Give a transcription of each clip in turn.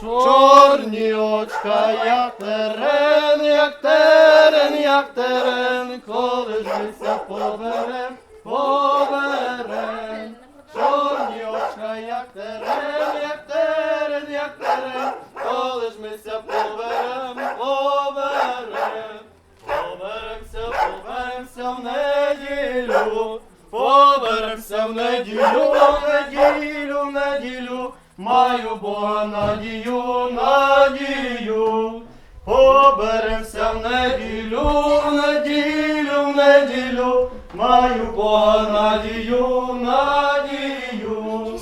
Чорні очка, як терен, як терен, як терен, коли жися поберем, поберем. Чорні очка, як терен, як терен, як терен, коли ж мися поберем, поберем. Поберемся, поберемся в неділю, поберемся в неділю, в неділю, в неділю, маю Бога надію, надію. Поберемся в неділю, в неділю, в неділю, маю Бога надію, надію.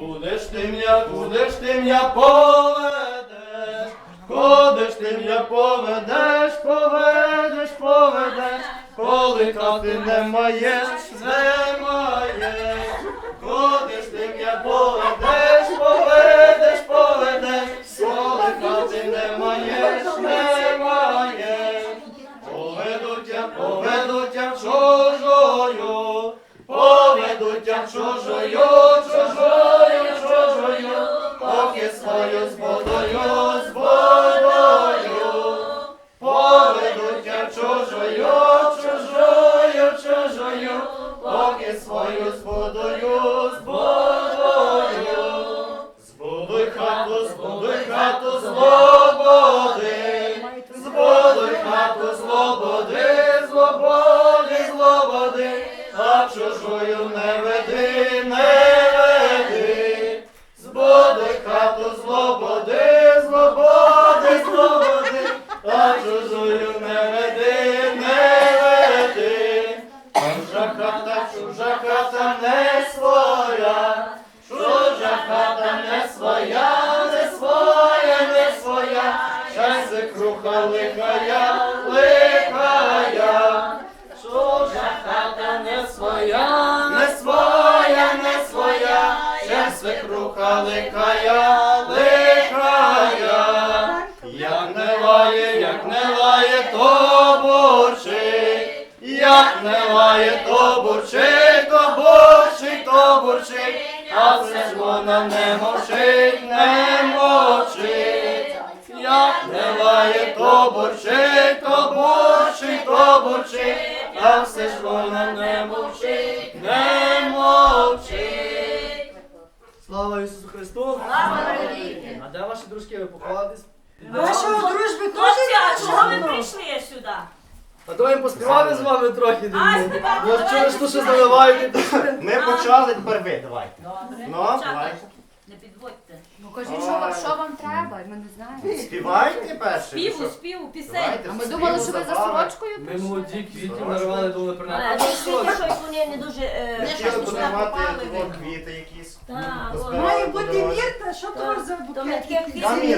Куди ж ти м'я, куди ж ти м'я поведеш? Куди ж ти м'я поведеш, поведеш, поведеш, коли хати не маєш, не маєш. Куди ж ти м'я поведеш, чужою, чужою, чужою, поки свою з водою, з водою. Поведуть я чужою, чужою, чужою, поки свою з водою, з водою. Збудуй хату, збудуй хату злободи, збудуй хату злободи, злободи, злободи, а чужою не веди, не веди. збоди хату злободи, злободи, злободи, а чужою не веди, Слава Ісусу Христу! А де ваші дружки, ви поховались? Вашої дружби Хлопці, а чого ви прийшли сюди? А то їм поспівали з вами трохи. А, Ну, давайте. чого ж заливаєте? Ми почали, тепер ви, давайте. Добре. Ну, давайте. Ну кажіть, що вам, що вам треба, ми не знаємо. Співайте перше. Співу, співу, пісень. Давайте, А ми думали, що ви за сорочкою Ми прийшли. молоді квітів нарвали, думали Але принаймні. ви тільки щось вони не дуже е, Хотіли щось подарувати попали квіти якісь. Так, Позбирали Має бути мірта, що то за То ми букет? Там є.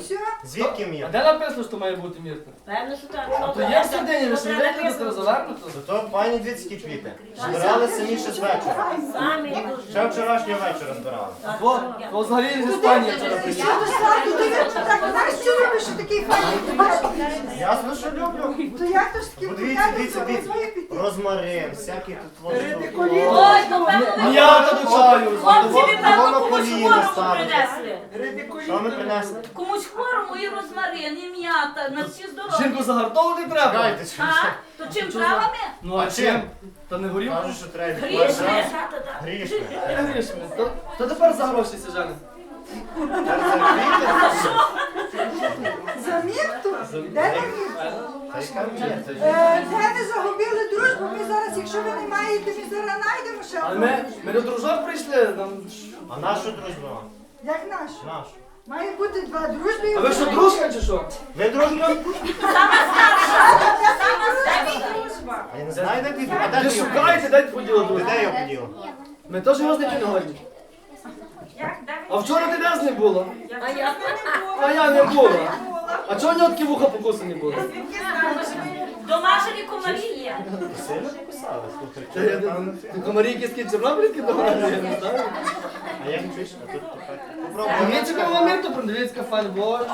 Все. Звідки А мір? де написано, що має бути мірта? Певно, що так. А то є ви ж не даєте до завернуто? То пані двіцькі квіти. Збирали самі ще з вечора. Самі Ще вчорашнього вечора збирали. Так, Бо, я- бо взагалі з Іспанії я так, знаєш, що такий? Ясно, що люблю. То як то ж такі Подивіться, дивіться, дивіться. Розмарин, всякі тут Редикуліт. Ой, то певно ви М'ята до чаю. хлопці, ви певно Воно комусь хворому ставить. принесли. Що ми принесли? Комусь хворому і розмарин, і м'ята, на всі здоров'я. Жінку загартовувати треба. Чекайте, що А? То чим травами? Ну А а чим? Та не горів? Кажуть, що треба Грішми. Грішми. То тепер за гроші сіжани. За мірту? Де на? Е, Де ви загубили дружбу? Ми зараз, якщо ви не маєте, ми зараз знайдемо ще Але одну. ми, ми до дружок прийшли. Нам... А нашу дружбу? вам? Як наш? Нашу. Має бути два дружби. і А ви що, одна дружка чи що? Ви дружба? А я не знаю, де ти. А де ти його шукаєте, дайте поділу. Де його поділа? Ми теж не годні. А вчора ти де з ним була? А я А я не була. А чого у нього такі вуха покусані були? домашні комарі є. Сильно написали. Та я не- Ти комарі якісь такі чорнобильські домашні, я не знаю. А як чуєш? А тут тепер. А Попробуй. мені цікаво мірто продивіться файн боже,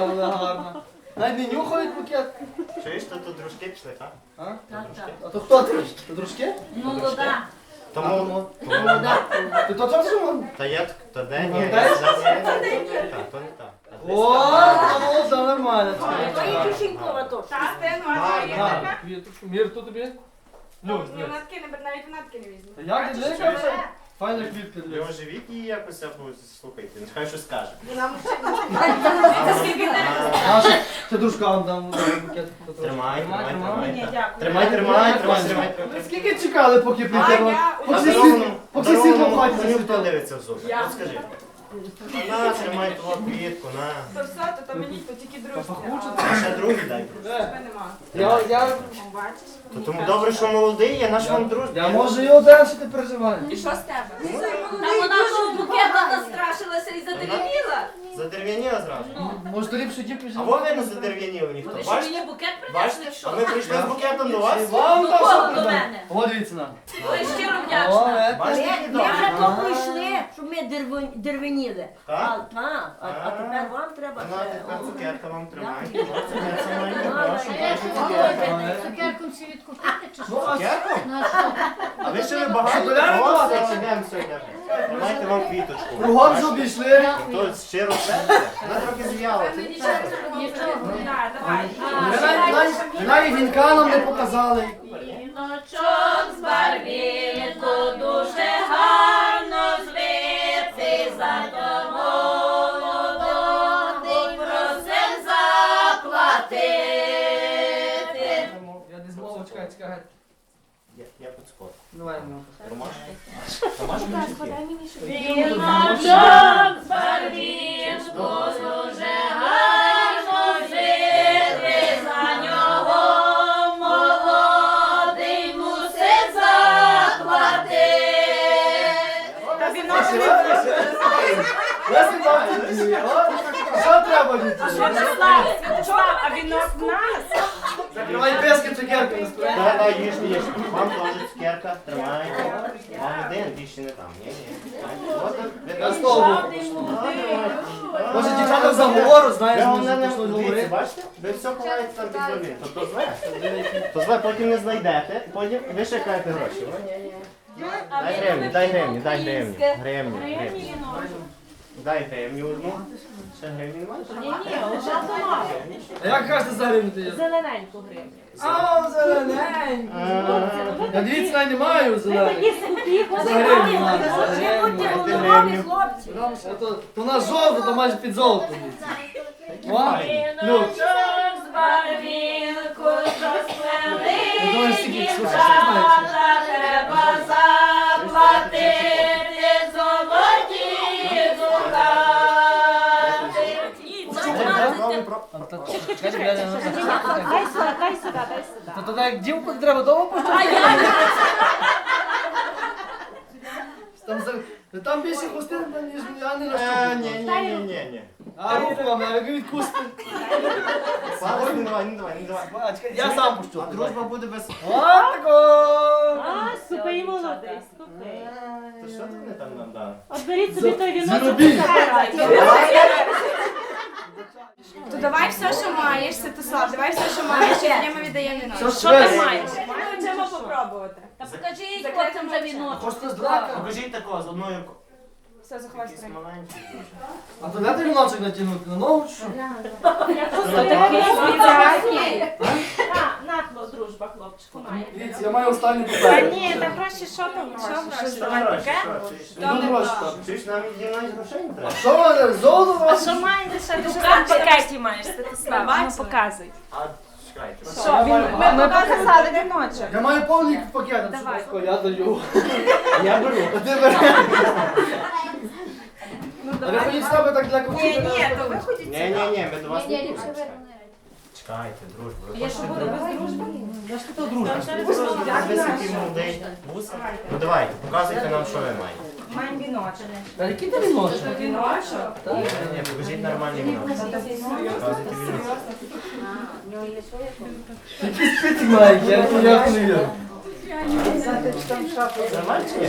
але гарно. Навіть не нюхають букет. Чуєш, то тут дружки пішли, так? А? Так, так. А то хто ти? Дружки? Молода. Тому. тому- Ти то чого? Та я та де? Ну, Ні, я- Та Та, то не О, о, це нормально. Гарно. Квіточку, мір то тобі? Люкс, Ні, вона таки не навіть вона таки не візьме. Та Як ти дивишся? Файна квітка дивишся. оживіть її якось, або слухайте, нехай щось скаже. Наша, це дружкам дам букет. Тримай, тримай, тримай. Так. дякую. Тримай, тримай, тримай, тримай. Ви скільки чекали, поки прийде? Аня, Поки А всі здоровому, поки всі світло здоровому бачать. коню хто дивиться в зуби? Я. От скажи. На, тримай твою квітку, на. То все, то, то мені то тільки друзі. а ще другий дай. Е, тебе нема. Я, я, Бачиш? То тому добре, що молодий, я наш вам друг. я можу його далі не переживаю. І що з тебе? Та вона того букета настрашилася і задеревіла. Задерев'яніла зразу. Ну, Може, то ліпше ті А приживати. ви не задерев'яніли ніхто. ви що Бачите? мені букет принесли? А Що? ми прийшли з букетом до вас. Вам До там кого до придам? мене? О, дивіться на. Ой, щиро вдячна. е, Бачите, які Ми вже добрі. то прийшли, щоб ми дервен- дервеніли. А, Так? а, а тепер вам треба. Ще, тепер цукерка вам тримає. Цукерка прошу, давай. прошу, цукерка. Цукерку всі відкупити чи що? Цукерку? Ну, а що? А ви ще не багато? Йдемо, все, йдемо. Тримайте вам квіточку. Кругом вже обійшли. То щиро. Вона трохи зв'яла. Навіть- вінка нам не показали. Віночок з барвінку дуже гарно звити за молодий просим заплатити. Я не змову, чекай, чекай. Я- підскочу. Давай, ну. Ромашки? Ромашки? Віночок Я тоді. О, Що треба діти? Святослав, Святослав, а вінок в нас. Закривай пески цукерки не справді. дай, їж, їж. Вам теж цукерка, тримайте. Вам один, більше не там. Ні, ні. От, ви Я там. стовбу. Може дівчата в заговору, знаєш, може не пішло дивіться, говорити. бачите? Ви все ховаєте там під землі. То то зле. То зле, потім не знайдете, потім ви ще каєте гроші. Ні, ні. Дай гривні, дай гривні, дай гривні. Гривні, гривні. Дай гривні одну. Ще гривні немає? А як кажете за гривню ти? Зелененьку гривню. А, зелененько. А, Я дивіться, я не маю зелений. скупі, За гривню надо, за гривню. Гривню. А То то у нас жовто, то майже під золотом. О, Люк. З барвінку розплели Я думаю, стільки слухай, що дівчата, треба заплатити золоті Чекай, чекай, Дай сюда, дай сюда, дай сюда. Та тоді як дівку треба дома пустити? А я Там, за- там більше хустин, ніж мені, а не на що. Е, Ні, ні, ні, ні, ні. А руку вам, а ви відкусите. Не давай, не давай, не давай. А, Я сам пущу. А дружба буде без... А, супер і молодий, супер. То що ти не там нам дав? От беріть собі той віночок. Зіробій! То давай все, що маєш, Святослав, давай все, що маєш, і ми віддаємо віночок. Що ж ви? Ми хочемо попробувати. Та покажіть хлопцям вже віночок. Хочете з драка? Покажіть такого з одною рукою. Все, заховай Якийсь сторону. маленький. А то де ти віночок натягнути? На ногу чи що? Такий спеціальний. На, на, хлоп, дружба, хлопчику, має. Дивіться, я маю останню Та попереду. ні, та гроші, що там гроші? Що Що давай гроші, таке? що? Чи ж- Ну, гроші там. Чи ж нам їм навіть грошей не треба? Що ви, золото А що маєте ще? Ти що там в пакеті маєш, Святослав? Ну, показуй. А, чекайте. Що, він, ми показали віночок. Я маю повний пакет. Давай. Я даю. Я беру. А ти бери. Ну, А ви ходіть з себе так для Ні, ні, то ви ходіть Ні, ні, ні, ми до вас не будемо. Чекайте, дружба. Я що буду без дружби? Я ж хотів дружба. Ви такий молодий. Ну давайте, показуйте нам, що ви маєте. Маємо віночок. Та який ти віночок? Віночок? Ні, ні, покажіть нормальний вінок. Який спитик має, я не вірю. Нормально чи ні?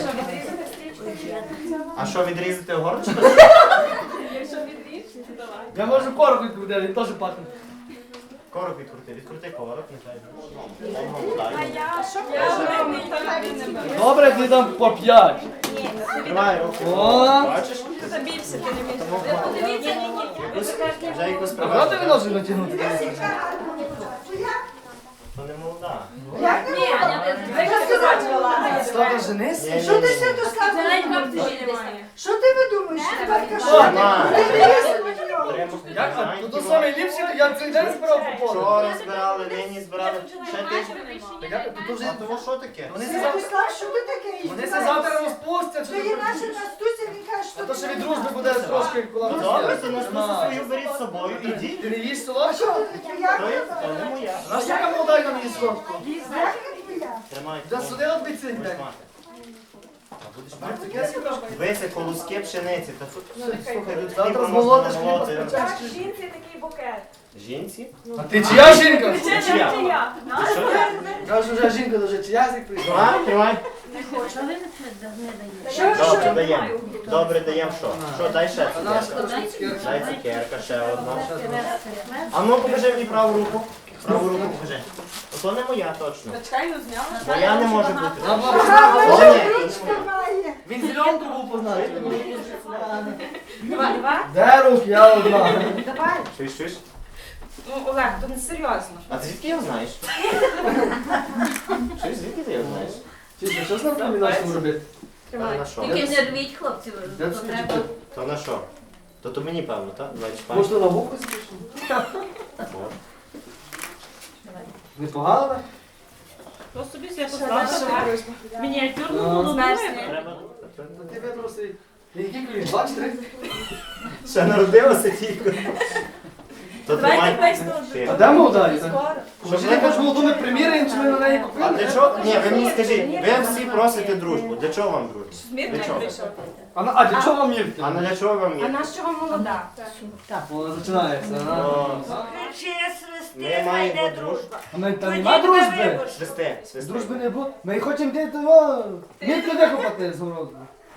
А що, відрізати горлочко? Я можу корку відповідати, він теж пахне. Корок відкрути, відкрути корок, нехай. Не бере. Добре, ти дам по п'ять. Тримай руку. Бачиш? Це більше ти не Подивіться, вже якусь А правда привезли. він натягнути? То не молода. Як не? Аня, Ви ж женись? Що ти ні. все доставив? Що ти видумаєш? Ти батька що? Ти Як? А Тут саме ліпше, то я цей день збирав по полу. Вчора збирали, нині збирали. Ще тиждень. Вже... А того що таке? Вони Ти це завтра... Святослав, що ти таке? Вони це завтра розпустять. Що є наша Настуся, він каже, що А то ти ще від дружби буде трошки Ну добре, то наступну свою беріть з собою, ідіть. Ти не А солодку? що ти То є, то не моя. Знаєш, яка молода мені солодку? Як твоя? Тримайте. Да сюди от йде. мати. Вися колоски пшениці. Та тут, слухай, тут хліба можна хліба намолоти. Жінці такий букет. Жінці? А ти чия жінка? Чия? я. Ти що ти? Кажу, вже жінка дуже чия зік прийшла. А, тримай. Що, Добре, даємо. Добре, даємо що? Що, дай ще цукерка. Дай цукерка, ще одна. А ну покажи мені праву руку. Праву руку покажи. Ото не моя точно. Чекай, ну зняла. Моя не може бути. О, ні. Він зеленку був познати. Два, два. Де рук, я одна. Давай. Чуєш, чуєш? Ну, Олег, то не серйозно. А ти звідки його знаєш? Чуєш, звідки ти його знаєш? Чесно, що з ним комбінацію робити? А на що? Тільки не рвіть, хлопці, Де то це треба. То на що? То то мені певно, так? Давай. Може, на вухо спішно? Непогано, так? То собі Мініатюрну Ну, знаєш. Треба. Ти витрусив. Які клін? Два чи три? Ще народилася тільки. То тримай. Ти. А де молода? Скоро. Що ж ти кажеш, молоду ми приміряємо, чи ми на неї А для чого? Ні, ви мені скажіть, ви всі просите дружбу. Для чого вам дружба? Смір Для не прийшов. А на- а для чого вам мірки? А на для чого вам А є? нас чого молода? О, починається. ага. О, Кричи, Ми свисти, знайде дружбу. дружба. А ми там Тоді нема тебе дружби? вибачу. Свисти, свисти. Дружби не було. Ми хочемо де того. Мірки викопати з городу.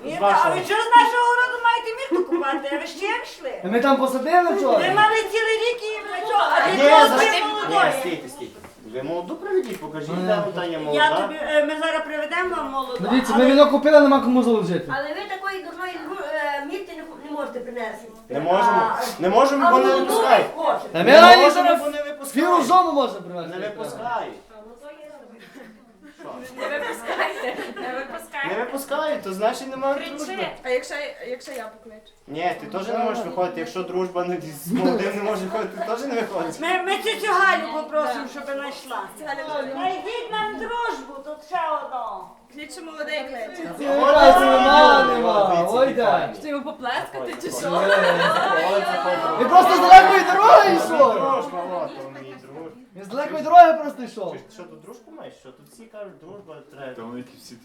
Ні, вашого. А ви що з нашого роду маєте мірку купати? А ви ще йшли? Ми там посадили Ви вчора. мали цілий рік і ви що? А для чого за- ви Ні, молодої? стійте, стійте. Ви молоду приведіть, покажіть, де та є Я молода. тобі, е, ми зараз приведемо вам молоду. Дивіться, ми але- віно купили, нема кому заложити. Але ви такої дурної е, мірки не, не можете принести. Не можемо. А, Не можемо, а бо не випускають. Та ми Не раніше можемо, бо не фіру випускають. жому можемо привезти. Не випускають. Не випускайте. Не випускайте. Випускають, то значить немає дружби. А якщо, якщо я покличу? Ні, ти теж не можеш виходити. Якщо дружба не з молодим не може виходити, ти теж не виходиш. Ми, ми цю Галю попросимо, щоб знайшла. Найдіть нам дружбу, тут ще одного. Кличе молодий кличе. Ой, це нема. Ой, да. Що йому поплескати чи що? Він просто з далекої дороги йшов. Дружба, от, друг. Він з далекої дороги просто йшов. Ти Що тут дружку маєш? Що тут всі кажуть, дружба треба.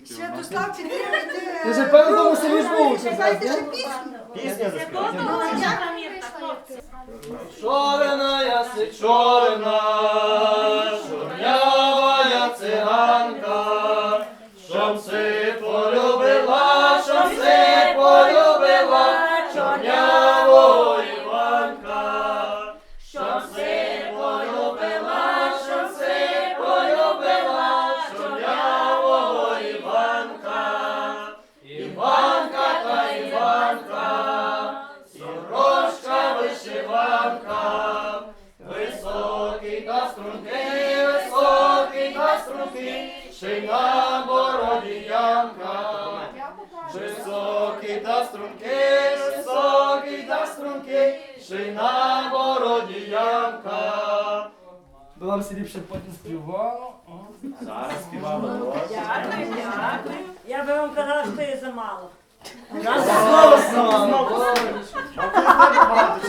Ще Святослав, підтримуйте. Ти ж певно тому селі ж був, чи ще пісню. Пісня заспівати. Чорна яси, чорна, чорнява циганка, щоб си полюбила, Була ліпше потім співала. Зараз співала досить. Я би вам казала, що є замало. Знову знову.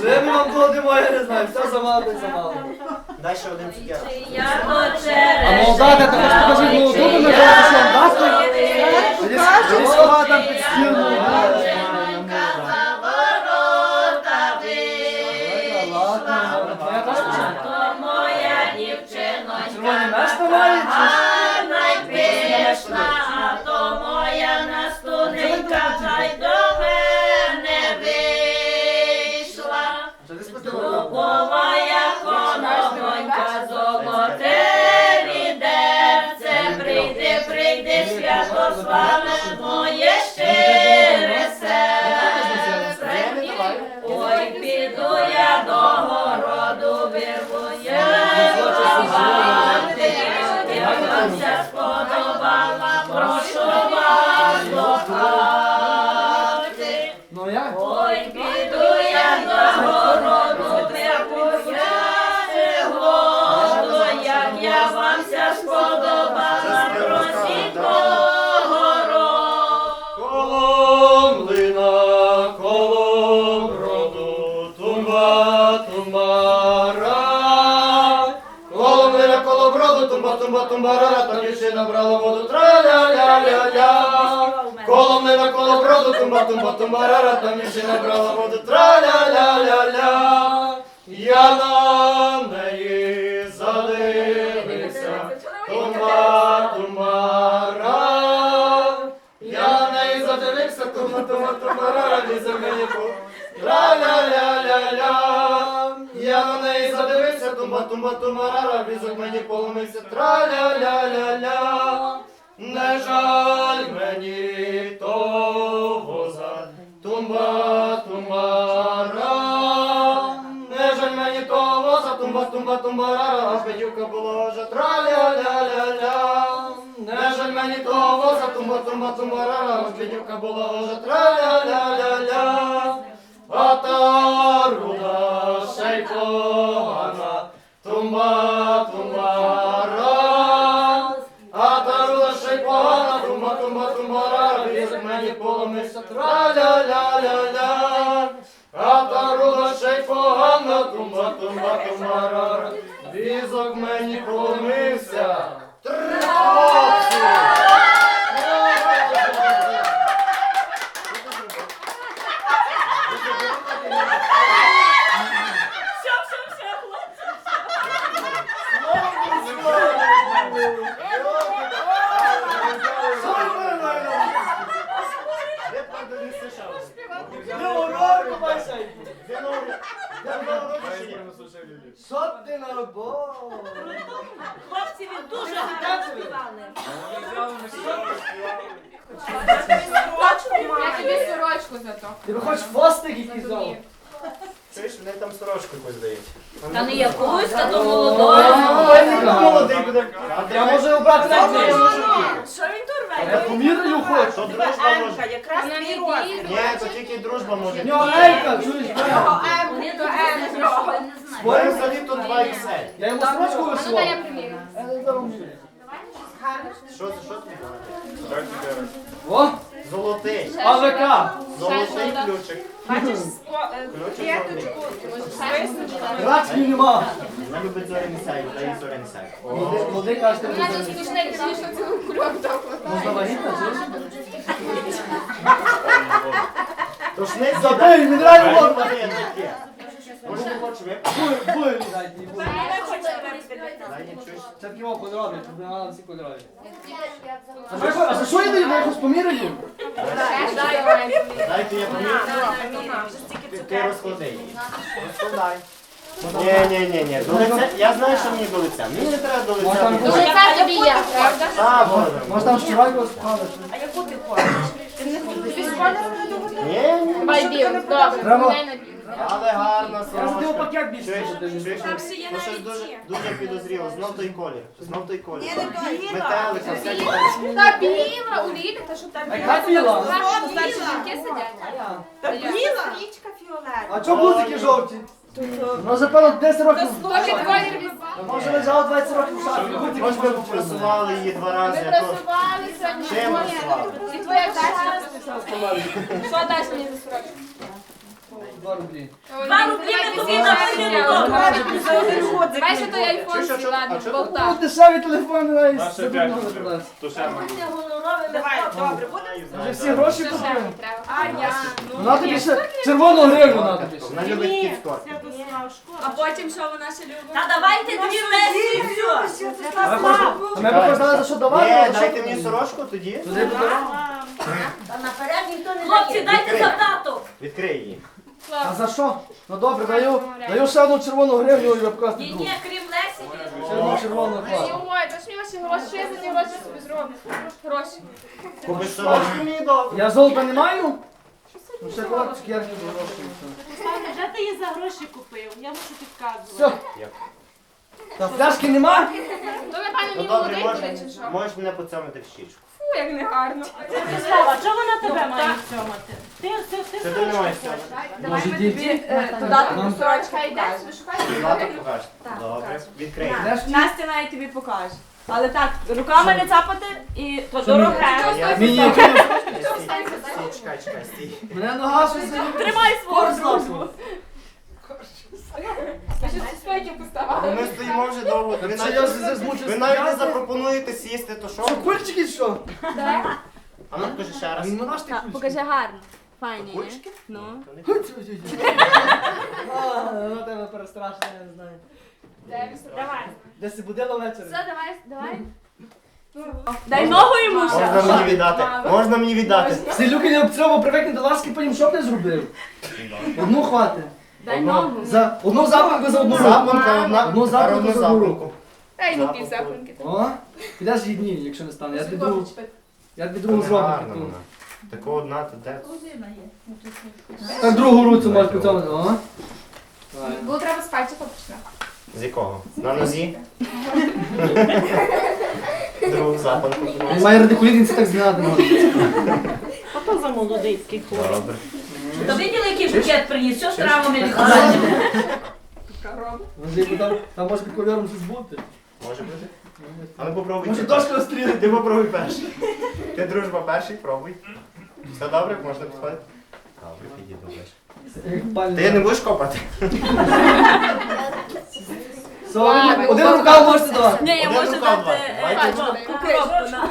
Це ми вам плодимо, я не знаю, все замало, так замало. Дай ще один цукерок. А молода, та також покажи молоду, ми зараз to mnie się nabrało того воза, тумба тумба тумарара, а була вже траля-ля-ля-ля. Не жаль мені того воза, тумба тумба тумарара, а педюка була вже траля-ля-ля-ля. А та руда ще й тумба тумара. А та руда ще й погана, тумба тумба тумара, візок мені поломився, траля-ля-ля-ля. Погана, тумба тумба тумара, візок мені поломився. Трапці! Все, все, все, хлопці. Я правда не слышав. Ну, уроку бачай. Де на уроку? Де на уроку чи ні? Що ти на роботу? Хлопці, ви дуже гарно співали. Я тобі сорочку за то. Ти би хоч хвостик якийсь взяв? Чуєш, вони там сорочку якусь дають. Та не якусь, та то молодою. Ой, ти молодий буде. Я можу обрати навіть. Що він тут Я поміряю хочу. Що дружба може? якраз Вона розмір. Ні, то тільки дружба може. В нього Елька, чуєш? Вони не взагалі тут 2 XL. Я йому сорочку А ну висував. дай я примірю. Що це, що це? О, Золотий. АВК. Золотий ключик. Бачиш, Ключик золотий. Грацький нема. Вона любить зоряний сайт, зоряний сайт. Молодий- Молодий каже, ти вона ж не скучна, як що цілу кульок дав. Можна вагітна, чуєш? Забий, можна. Може, не випити? Буй, буй, дайте, Це такі кольорові, тут не всі кольорові. А що А за що я даю? Я якось поміряю? Дайте я помірю. Ти- Ти розклади її. Розкладай. Ні, ні, ні, ні. До лиця. Я знаю, що мені до лиця. Мені не треба до лиця. там. Дуже це тобі є, правда? Так, Боже. Може там спали? А кольором не договорила? Ні, ні. Байбіл, добре, Треба. поміняй на біл. Але гарна Я сорочка. пакет більше. Чуєш, чуєш? Там ще є Ну щось навіть дуже, дуже підозріло. Знов той колір. Знов той колір. Ні, не той. Метелика. Та біла, у Лілі, та що там А яка біла? Старші старші жінки сидять. Та біла? Стрічка фіолетова. А чого гудзики жовті? Ну, запевно, 10 років. Тобі колір Може лежало 20 років в шафі. Гудзики Може, ми жовті. попресували її два Ми рази. а то- просувалися. Чим пресували? І твоя дача Що дасть мені за сорочку? Два рублі. Два рублі ми тобі було. Давай ще той айфон свій, ладно, болта. Ну, дешеві телефони навіть. Наше забудь. То ще ми. Давай, добре, буде? Вже всі гроші Що ще купили. треба? А я. Ну, на тобі ще червону гривню на тобі. ще. Вона любить кіт-скот. А потім що вона ще любить? Та давайте дві лесі і все. А ми хочемо- А ми б знали, за що давати. Ні, за що дайте мені сорочку тоді. Туди буде. Та наперед ніхто не Хлопці, дайте завдаток. Відкрий її. А за що? Ну добре, даю, даю ще одну червону гривню і випкасти Ні, другу. ні, крім лесі. ні. Ще одну червону клас. Ой, то ж мені ваші гроші, що я за ті гроші собі зроблю? Гроші. Сорочку. Я золота не маю? Ну ще коли цукерки гроші. Вже ти її за гроші купив, я мушу підказувати. Все. Та фляшки нема? То, напевно, Ну мій добре, молодий буде, чи можеш, що? можеш мене поцьомити в щічку. Фу, як негарно. Слава, чого вона тебе має цьомати? Ти, ти, ти Це ти не маєш цьомити. Давай ми діти? тобі е, додаток Нам- сорочка йде, ви шукаєте? Покажеш. Добре, відкрий. Настя навіть тобі покаже. Але так, руками не цапати і то дороге. Мені чекай, чекай, стій. Мене нога щось. Тримай свого Корс дружбу. Ви що зі стойки Бо поставали? Ми стоїмо вже довго. Ви навіть, ви навіть не запропонуєте сісти, то що? Що, кульчики що? А ну покажи ще раз. він монаш ти кульчики. Покажи гарно. Файні, ні? Кульчики? Ну. А, на тебе перестрашно, я не знаю. Давай. Де си будила ввечері? Все, давай, давай. Дай ногу йому ще. Можна мені віддати. Можна мені віддати. Селюки не обцьово привикне до ласки, потім що б не зробив? Одну хвати. Дай ногу. За одну запанку за одну руку. Запонка одна, Одну запонку одну за одну запонку. руку. Дай йому пів запинки. О, підеш їдні, якщо не стане. Я тобі другу, я тобі другу зроблю. вона. Таку одна, то де? Так другу руцю можеш по. О. Давай. Було треба з пальців почне. З якого? На нозі? Другу запонку. Він має радикуліт, він це так знати може. А то за молодицький хор. Добре. То виділи, який букет приніс? Що з травами лікувальними? Може, там, там може під ковіром щось бути. Може бути? Ну попробуй. Може ти дошка перший. Ти попробуй перший. Ти дружба перший, пробуй. Все добре, можна підходити? Добре, підійду ближче. Ти не будеш копати? Один рукав можете давати. Ні, я Один можу рукав дати е, коробку, на.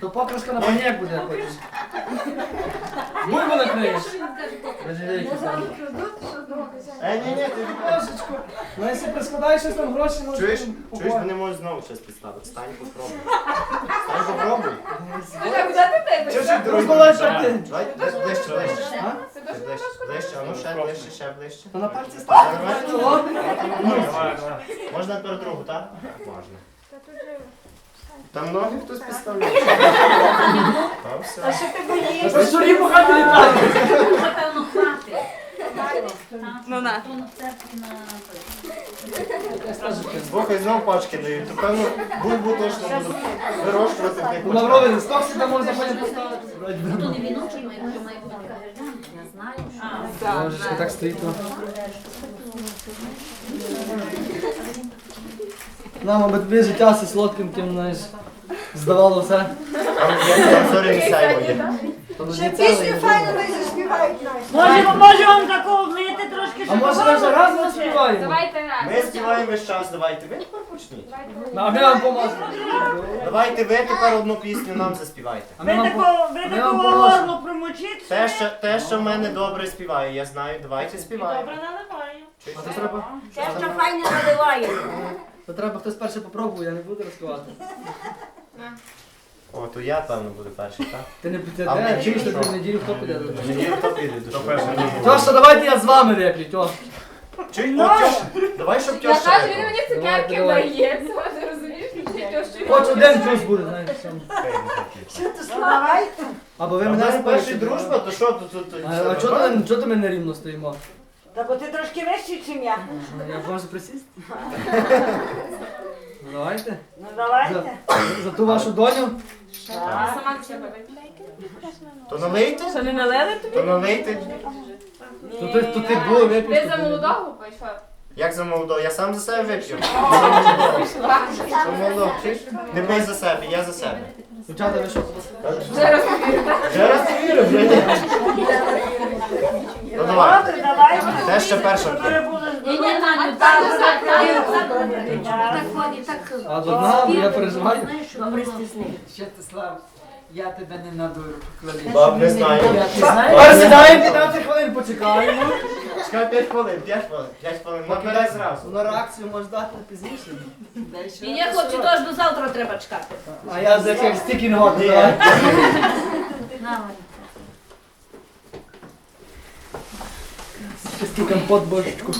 То покришка на баняк буде хочеш. Бульбу накриєш. Боже, який там. Е, ні, ні, ти Кошечку. Ну, якщо прискладаєш щось там гроші, може чуєш? Чуєш, вони можуть знову щось підставити. Стань попробуй. Стань попробуй. Чого ж їх дорогі? Розкладай шапки. Давай, ближче, ближче, ближче. А? Ближче, ближче, а ну ще ближче, ще ближче. То на пальці ставити. Можна тепер другу, так? Можна. Там ноги хтось підставляє. Та все. Та що шурі по хаті літає. Напевно, хватить. Ну на. То на церкві на... Слухай, знову пачки дають. То певно бульбу точно будуть вирощувати в На пачках. брови листок сюди можна потім поставити. То не віночок, має бути, має бути така я знаю. Божечко, так стоїть. Нам, тобі життя зі солодким тим, знаєш, здавало все. Ще пісню файно не заспівають нас. Може, може вам такого влити трошки, А щоб може було навіть разом лучше? співаємо? Давайте раз. Ми співаємо весь час, давайте ви тепер почніть. А ми вам поможемо. Давайте ви тепер одну пісню нам заспівайте. А ми Ви вам по- такого, ви ми вам такого поможемо. горло промочіть. Те, що, те, що в мене добре співає, я знаю, давайте співаємо. Добре наливаю. Треба, Те, що файно наливає. То треба хтось перший попробує, я не буду розкривати. О, то я, певно, буду перший, так? Ти не піде, А в де? неділю Чуєш, що? ти в неділю хто піде? Мені хто піде до? Тьоша, давайте я з вами виплю, тьош. Чуй, о, тьоша, давай, щоб Я тьоша кажу, він мені Давайте, цукерки давай. дає. Це ти розумієш? Хоч один тьош буде, знаєш. Давайте. Або ви мене нас перший спалите. дружба, то що тут? тут- тут А, все а чого нормально? ти, чого ти ми не рівно стоїмо? Та бо ти трошки вищий, чим я. Я можу присісти? Ну, Давайте. Ну давайте. за ту вашу доню. Сама до себе. То налийте? Що не налили тобі? То налийте. То ти, то ти був, вип'єш. Ви то за молодого пішов. Як за молодого? Я сам за себе вип'ю. За молодого? Не бий за себе, я за себе. Дівчата, ви що? Вже розповідати. Вже вже. Ну давай. Те ще перша п'є. Ні, ні, Таню, так, так, так. А до бо я переживаю. Добре стисни. Святослав, я тебе не надурю. Баб не знаю. Ти знаєш? Тепер сідаємо 15 хвилин, почекаємо. Чекай 5 хвилин, 5 хвилин, 5 хвилин. Наперед зразу. На реакцію можеш дати пізніше. Ні, ні, хлопці, теж до завтра треба чекати. А я за яких стільки не годин. Ні. давай. Божечку.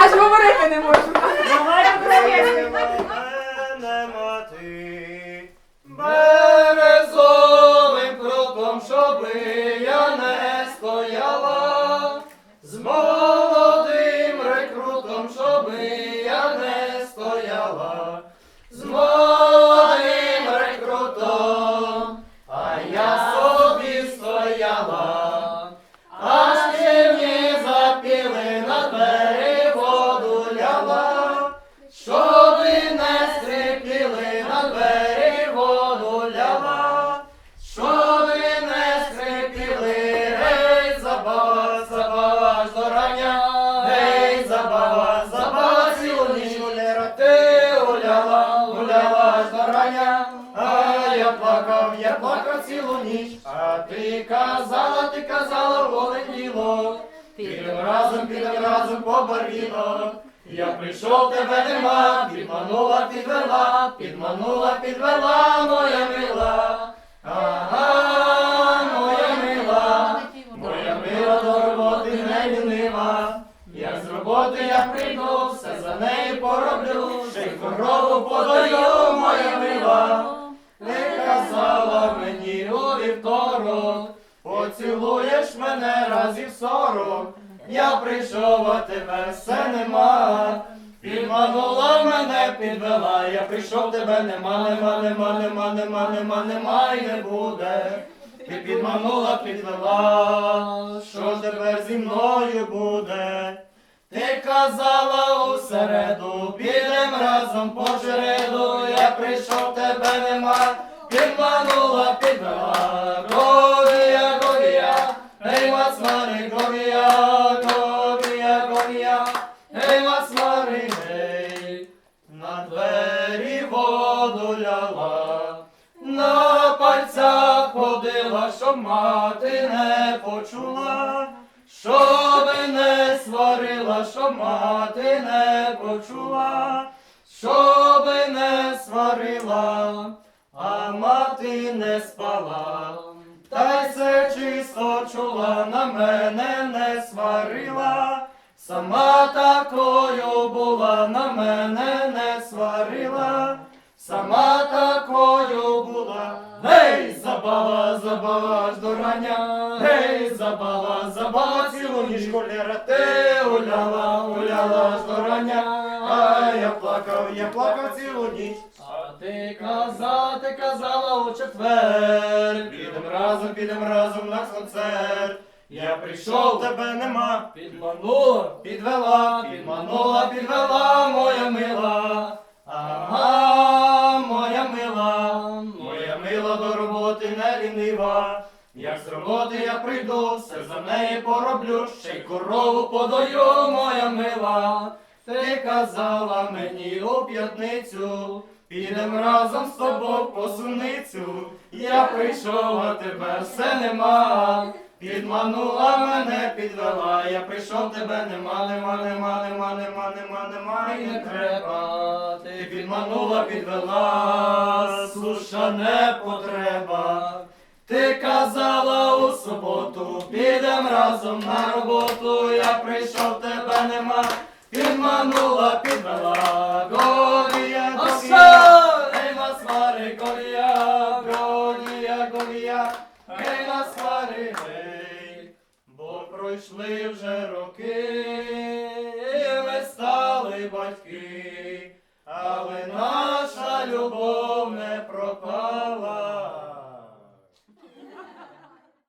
Аж говорити не можу. Мене мати березовим крутом, щоби я не стояла, з молодим підем по барвінок. Я прийшов, тебе нема, підманула, підвела, підманула, підвела, моя мила. Ага, моя мила, моя мила до роботи не лінива. Як з роботи я прийду, все за нею пороблю, ще й корову подаю, моя мила. Ти казала мені у вівторок, поцілуєш мене разів сорок. Я прийшов, а тебе все нема. Підманула мене, підвела, я прийшов, тебе нема, нема, нема, нема, нема, нема, нема і не буде. Ти підманула, підвела, що тепер зі мною буде? Ти казала у середу, підем разом по череду, я прийшов, тебе нема, підманула, підвела, щоб мати не почула. Щоби не сварила, щоб мати не почула, щоби не сварила, а мати не спала, та й все чисто чула, на мене не сварила, сама такою була, на мене не сварила, сама такою була. Гей, забава, забава ж гей, забава, забава цілу ніч холєра, ти гуляла, гуляла ж а я плакав, я плакав цілу ніч. А ти каза, ти казала у четвер, підем разом, підем разом на концерт. Я прийшов, тебе нема, підманула, підвела, підманула, підвела, моя мила. Ага, моя мила, моя мила до роботи не лінива. Як з роботи я прийду, все за неї пороблю, ще й корову подаю, моя мила. Ти казала мені у п'ятницю, підем разом з тобою по суницю. Я прийшов, а тебе все нема. Підманула мене, підвела, я прийшов, тебе нема, нема, нема, нема, нема, нема, нема, і не треба. Ти підманула, підвела, слуша не потреба. Ти казала у суботу, підем разом на роботу, я прийшов, тебе нема, підманула, підвела, пройшли вже роки, ми стали батьки, але наша любов не пропала.